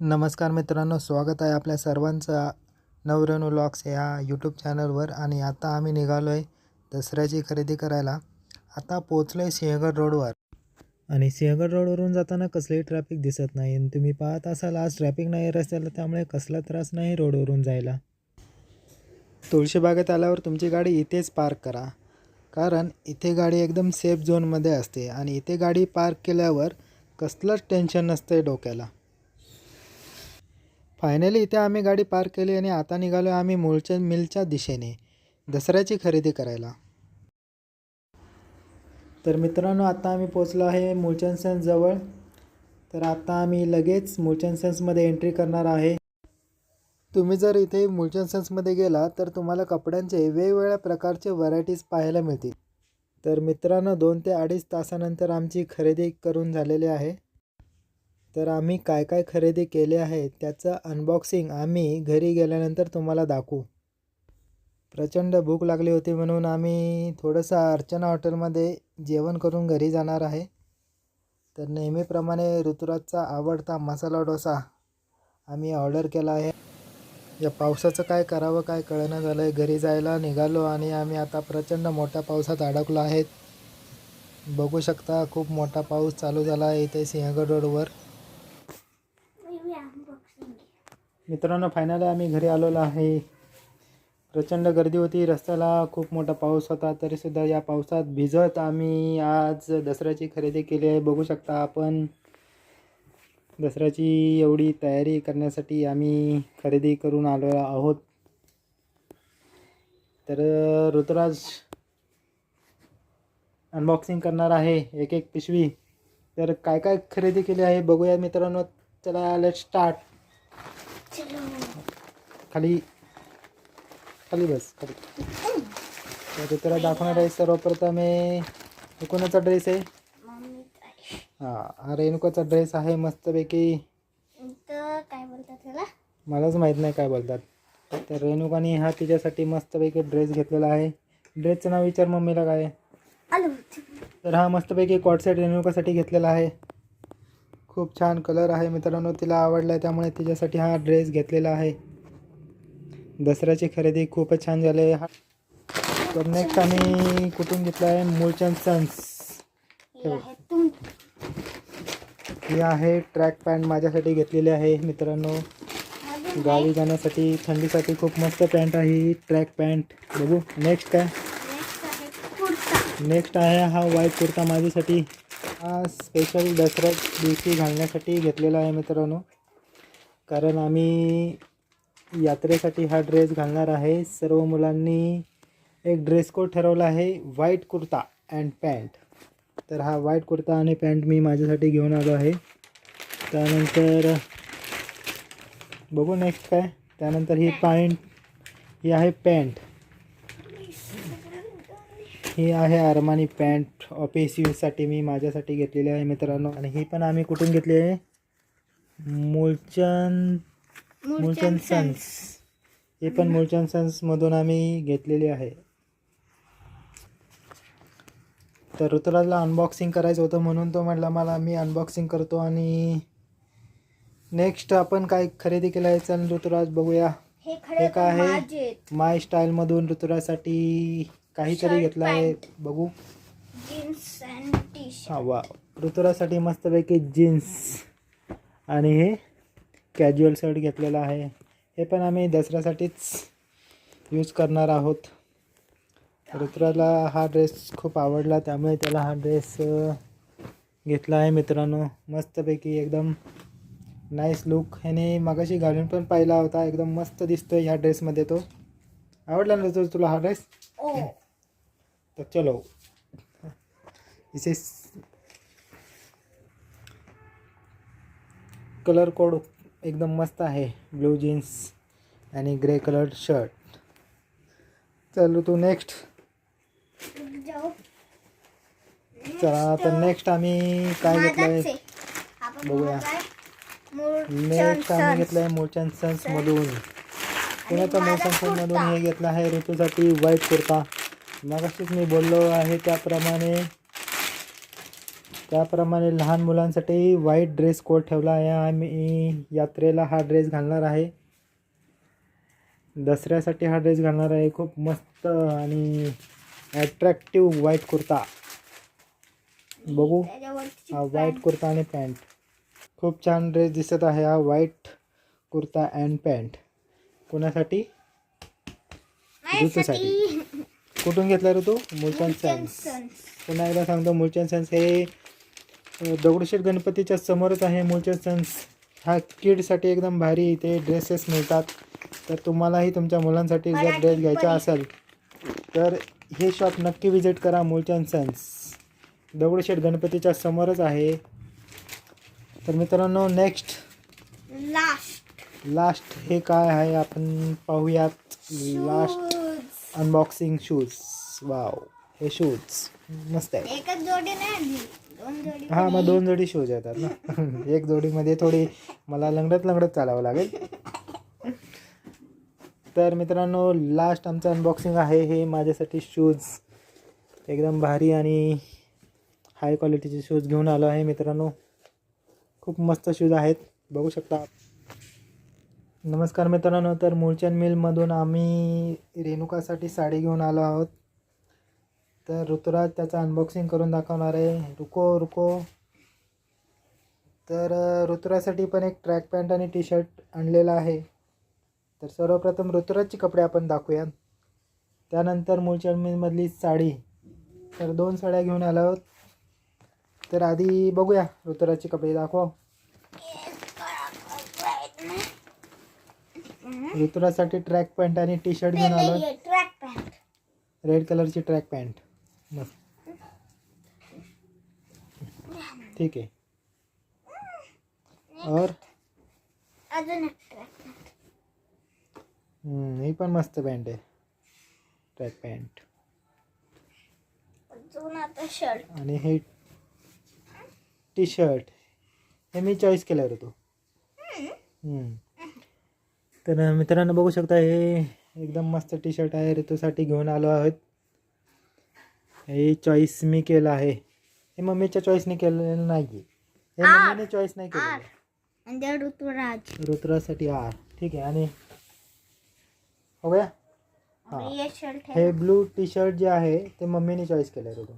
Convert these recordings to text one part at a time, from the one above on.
नमस्कार मित्रांनो स्वागत आहे आपल्या सर्वांचं नवरेणू लॉक्स ह्या यूट्यूब चॅनलवर आणि आता आम्ही निघालो आहे दसऱ्याची खरेदी करायला. आता पोचलो आहे सिंहगड रोडवर आणि सिंहगड रोडवरून जाताना कसलंही ट्रॅफिक दिसत नाही. आणि तुम्ही पाहत असाल आज ट्रॅफिक नाही रस्त्याला त्यामुळे कसला त्रास नाही रोडवरून जायला. तुळशीबागेत आल्यावर तुमची गाडी इथेच पार्क करा. कारण इथे गाडी एकदम सेफ झोनमध्ये असते. आणि इथे गाडी पार्क केल्यावर कसलंच टेन्शन नसतं डोक्याला. फायनली इथे आम्ही गाडी पार्क केली आणि आता निघालो आम्ही मूळच्या मिलच्या दिशेने दसऱ्याची खरेदी करायला. तर मित्रांनो आता आम्ही पोचलो आहे मूळचंद सेन्सजवळ तर आता आम्ही लगेच मूळचंद सन्समध्ये एंट्री करणार आहे. तुम्ही जर इथे मूळचंद सन्समध्ये गेला तर तुम्हाला कपड्यांचे वेगवेगळ्या प्रकारचे व्हरायटीज पाहायला मिळतील. तर मित्रांनो दोन ते अडीच तासानंतर आमची खरेदी करून झालेली आहे. तर आम्ही काय काय खरेदी केले आहे त्याचं अनबॉक्सिंग आम्ही घरी गेल्यानंतर तुम्हाला दाखवू. प्रचंड भूक लागली होती म्हणून आम्ही थोडंसं अर्चना हॉटेलमध्ये जेवण करून घरी जाणार आहे. तर नेहमीप्रमाणे ऋतुराजचा आवडता मसाला डोसा आम्ही ऑर्डर केला आहे. या पावसाचं काय करावं काय कळणं झालं आहे घरी जायला निघालो आणि आम्ही आता प्रचंड मोठ्या पावसात अडकलो आहेत. बघू शकता खूप मोठा पाऊस चालू झाला आहे इथे सिंहगड रोडवर. मित्रांनो फायनली आम्ही घरी आलेलो आहे. प्रचंड गर्दी होती. रस्त्याला खूप मोठा पाऊस होता तरीसुद्धा या पावसात भिजत आम्ही आज दसऱ्याची खरेदी केली आहे. बघू शकता आपण दसऱ्याची एवढी तयारी करण्यासाठी आम्ही खरेदी करून आलो आहोत. तर ऋतुराज अनबॉक्सिंग करणार आहे एक एक पिशवी. तर काय काय खरेदी केली आहे बघूया मित्रांनो. चला लेट स्टार्ट खाली. खाली बस खाली. तर तुला दाखवणार आहे सर्वप्रथम हे. कोणाचा ड्रेस आहे? हा हा रेणुकाचा ड्रेस आहे मस्तपैकी. तर काय बोलतात त्याला मलाच माहीत नाही काय बोलतात. तर रेणुकाने हा तिच्यासाठी मस्तपैकी ड्रेस घेतलेला आहे. ड्रेसचं नाव विचार मम्मीला काय? तर हा मस्तपैकी कॉटसेट रेणुकासाठी घेतलेला आहे. खूप छान कलर आहे मित्रांनो तिला आवडला आहे त्यामुळे तिच्यासाठी हा ड्रेस घेतलेला आहे. दसऱ्याची खरेदी खूपच छान झाली आहे. हा तर नेक्स्ट आम्ही कुठून घेतला आहे मूळचंद सन्स हे आहे ही ट्रॅक पॅन्ट माझ्यासाठी घेतलेली आहे मित्रांनो. गावी जाण्यासाठी थंडीसाठी खूप मस्त पॅन्ट आहे ही ट्रॅक पॅन्ट बघू नेक्स्ट काय? नेक्स्ट आहे कुर्ता. नेक्स्ट आहे हा व्हाईट कुर्ता माझ्यासाठी. हा स्पेशल दसऱ्या दिवशी घालण्यासाठी घेतलेला आहे मित्रांनो. कारण आम्ही यात्रेसाठी हा ड्रेस घालणार आहे. सर्व मुलांनी एक ड्रेस कोड ठरवला आहे व्हाईट कुर्ता अँड पॅन्ट तर हा व्हाईट कुर्ता आणि पॅन्ट मी माझ्यासाठी घेऊन आलो आहे. त्यानंतर बघू नेक्स्ट काय? त्यानंतर ही पॅन्ट ही आहे पॅन्ट ही आहे अरमानी पॅन्ट ऑफिस यूजसाठी मी माझ्यासाठी घेतलेली आहे मित्रांनो. आणि ही पण आम्ही कुठून घेतली आहे? मूलचंद मूलचंद सन्स हे पण मूलचंद सन्समधून आम्ही घेतलेली आहे. तर ऋतुराजला अनबॉक्सिंग करायचं होतं म्हणून तो म्हटला मला मी अनबॉक्सिंग करतो आणि नेक्स्ट आपण काय खरेदी केलं आहे? चल ऋतुराज बघूया. हे काय आहे? माय स्टाईलमधून ऋतुराजसाठी काहीतरी घेतलं आहे. बघू. जीन्स अँड टी हा वा. ऋतुरासाठी मस्तपैकी जीन्स आणि हे कॅज्युअल शर्ट घेतलेला आहे. हे पण आम्ही दसऱ्यासाठीच यूज करणार आहोत. ऋतुराला हा ड्रेस खूप आवडला त्यामुळे त्याला हा ड्रेस घेतला आहे मित्रांनो. मस्तपैकी एकदम नाईस लुक ह्याने मगाशी घालून पण पाहिला होता. एकदम मस्त दिसतोय ह्या ड्रेसमध्ये तो. आवडला ना तुला हा ड्रेस तो चलो. इसे कलर कोड एकदम मस्त आहे. ब्लू जीन्स आणि ग्रे कलर शर्ट चलो तू नेक्स्ट चला तर नेक्स्ट आम्ही काय घेतलं माझाच आहे आहे. आपण बघूया. नेक्स्ट आम्ही सन्स. घेतलं आहे मूळचंद सन्समधून पुण्याचा मूळचंद सन्समधून कुर्ता. हे घेतलं आहे? ऋतूसाठी व्हाईट कुर्ता. मगाशीच मी बोललो आहे त्याप्रमाणे त्याप्रमाणे लहान मुलांसाठी व्हाईट ड्रेस कोड ठेवला आहे आम्ही. यात्रेला हा ड्रेस घालणार आहे. दसऱ्यासाठी हा ड्रेस घालणार आहे. खूप मस्त आणि ॲट्रॅक्टिव्ह व्हाईट कुर्ता. बघू हा व्हाईट कुर्ता आणि पॅन्ट खूप छान ड्रेस दिसत आहे हा व्हाईट कुर्ता अँड पॅन्ट कोणासाठी? ऋतूसाठी. कुठून घेतला रे तू? मुलचंद सन्स पुन्हा एकदा सांगतो मुलचंद सन्स हे दगडूशेठ गणपतीच्या समोरच आहे. मुलचंद सन्स हा किडसाठी एकदम भारी इथे ड्रेसेस मिळतात. तर तुम्हालाही तुमच्या मुलांसाठी जर ड्रेस घ्यायचा असेल तर हे शॉप नक्की विजिट करा मुलचंद सन्स दगडूशेठ गणपतीच्या समोरच आहे. तर मित्रांनो नेक्स्ट लास्ट लास्ट हे काय आहे? आपण पाहूयात. लास्ट अनबॉक्सिंग शूज वाव हे शूज मस्त आहे. एकच जोडी नाही आणली दोन जोडी हा मग दोन जोडी शूज येतात ना. एक जोडीमध्ये थोडी मला लंगडत लंगडत चालावं लागेल. तर मित्रांनो लास्ट आमचं अनबॉक्सिंग आहे. हे माझ्यासाठी शूज एकदम भारी आणि हाय क्वालिटीचे शूज घेऊन आलो आहे मित्रांनो. खूप मस्त शूज आहेत. बघू शकता. नमस्कार मित्रांनो तर मूळचंद मिलमधून आम्ही रेणुकासाठी साडी घेऊन आलो आहोत. तर ऋतुराज त्याचं अनबॉक्सिंग करून दाखवणार आहे. रुको रुको. तर ऋतुराजसाठी पण एक ट्रॅक पॅन्ट आणि टी शर्ट आणलेला आहे. तर सर्वप्रथम ऋतुराजचे कपडे आपण दाखवूयात. त्यानंतर मूळचंद मिलमधली साडी. तर दोन साड्या घेऊन आलो आहोत. तर आधी बघूया ऋतुराजचे कपडे दाखवा. ऋतुराजसाठी ट्रॅक पॅन्ट आणि टी शर्ट घेऊन आलो ट्रॅक पॅन्ट रेड कलरची ट्रॅक पॅन्ट मस्त. ठीक आहे. और? अजून ही पण मस्त पॅन्ट आहे. ट्रॅक पॅन्ट अजून आता शर्ट आणि हे टी शर्ट हे मी चॉईस केलं होतो हम्म. तर मित्रांनो बघू शकता हे एकदम मस्त टी शर्ट आहे ऋतूसाठी घेऊन आलो आहोत. हे चॉईस मी केलं आहे. हे मम्मीच्या चॉईसने केलेलं नाही हे मम्मीने चॉईस नाही आणि त्या ऋतुराज. ऋतुराजसाठी आर. ठीक आहे आणि हो गया हां. हे शर्ट हे ब्लू टी शर्ट जे आहे ते मम्मीने चॉईस केलं आहे ऋतू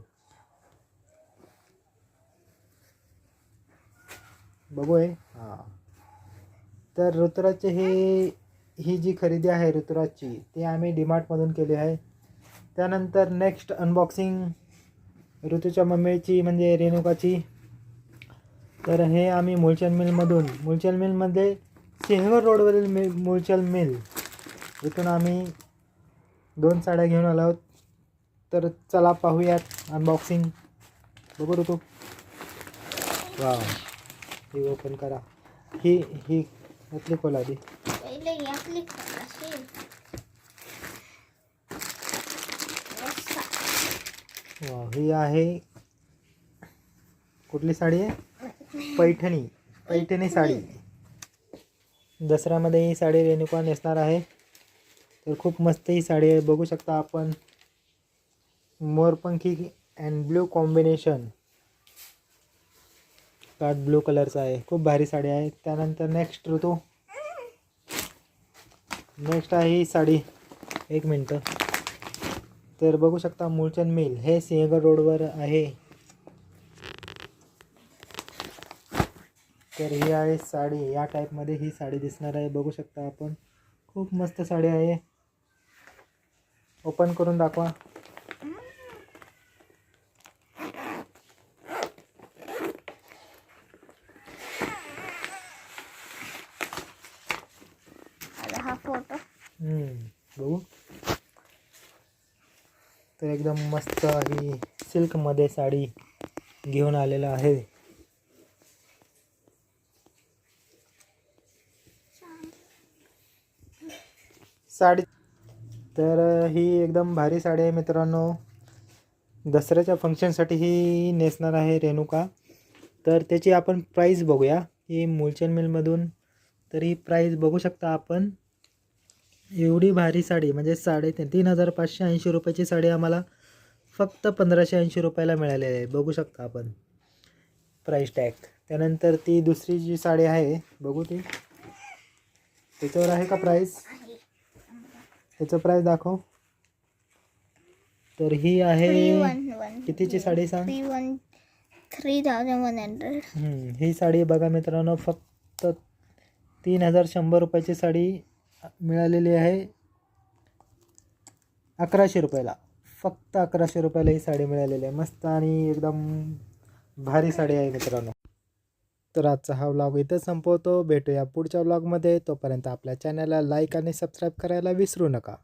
बघू. आहे हां. तर ऋतुराजचे हे ही जी खरेदी आहे ऋतुराजची ती आम्ही डिमार्टमधून केली आहे. त्यानंतर नेक्स्ट अनबॉक्सिंग ऋतूच्या मम्मीची म्हणजे रेणुकाची. तर हे आम्ही मुलचंद मिलमधून मुलचंद मिलमध्ये सिंहगड रोडवरील मि मुलचंद मिल. इथून आम्ही दोन साड्या घेऊन आलो आहोत. तर चला पाहूयात अनबॉक्सिंग बघू ऋतू. वा ही ओपन करा. ही ही यातली खोल आधी पहिले वा ही आहे कुठली साडी आहे? पैठणी. पैठणी. साडी. दसऱ्यामध्ये ही साडी रेणुका नेसणार आहे. तर खूप मस्त ही साडी आहे. बघू शकता आपण मोरपंखी and blue combination card blue कलरचा आहे. खूप भारी साडी आहे. त्यानंतर नेक्स्ट ऋतू. नेक्स्ट आहे ही साडी. एक मिनटं. तर बघू शकता मूळचंद मिल. हे सिंहगड रोडवर आहे. तर ही आहे साडी. या टाईपमध्ये ही साडी दिसणार आहे. बघू शकता आपण. खूप मस्त साडी आहे. ओपन करून दाखवा आता हा फोटो हम्म, बघू. तर एकदम मस्त ही सिल्कमध्ये साडी घेऊन आलेलं आहे. साडी तर ही एकदम भारी साडी आहे मित्रांनो. दसऱ्याच्या फंक्शनसाठी ही नेसणार आहे रेणुका. तर त्याची आपण प्राईस बघूया. ही मूलचंद मिलमधून तर ही प्राईस बघू शकता आपण. एवढी भारी साडी म्हणजे साडे तीन हजार पाचशे ऐंशी रुपयाची साडी आम्हाला फक्त पंधराशे ऐंशी रुपयाला मिळालेली आहे. बघू शकता आपण. प्राईस टॅग त्यानंतर ती दुसरी जी साडी आहे बघू ती. त्याच्यावर आहे का प्राईस त्याचं प्राईस दाखव. तर ही आहे कितीची साडी सांग? थ्री थाउजंड वन हंड्रेड ही साडी बघा मित्रांनो फक्त तीन हजार शंभर रुपयाची साडी मिळालेली आहे. अकराशे रुपयाला. फक्त अकराशे रुपयाला ही साडी मिळालेली आहे. मस्त आणि एकदम भारी साडी आहे मित्रांनो. तर आजचा हा व्लॉग इथं संपवतो. भेटूया पुढच्या व्लॉगमध्ये तोपर्यंत आपल्या चॅनलला लाईक आणि सबस्क्राईब करायला विसरू नका.